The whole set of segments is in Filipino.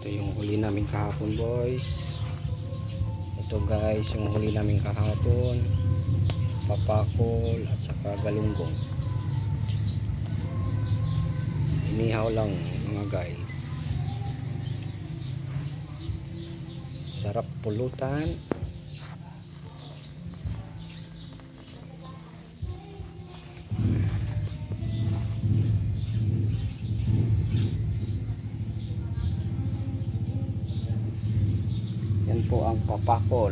Ito yung huli namin kahapon boys. Ito guys yung huli namin kahapon. Papakol at saka galunggong. Inihaw lang mga guys. Sarap pulutan. Yan po ang papakol.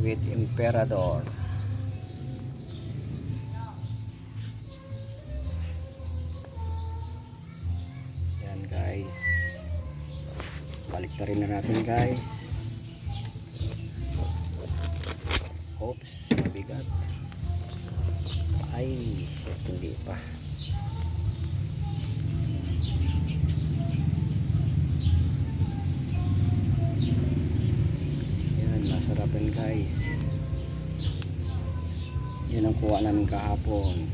With Emperador. Yan guys. Balik na rin na natin guys. Oops, mabigat. Ay, shit, hindi pa. Masarapan guys. Yan ang kuha namin kahapon.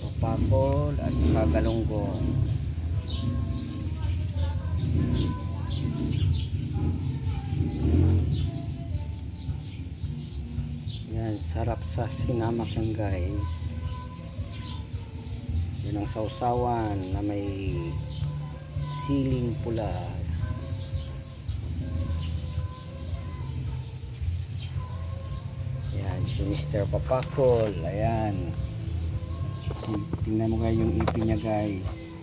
Papakol at saka. Yan, sarap sa sinamak yan guys. Yan ang sausawan na may siling pula. Yan, si Mr. Papakol. Ayan. Si, tingnan mo kayo yung ipin niya guys.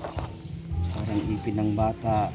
Parang ipin ng bata.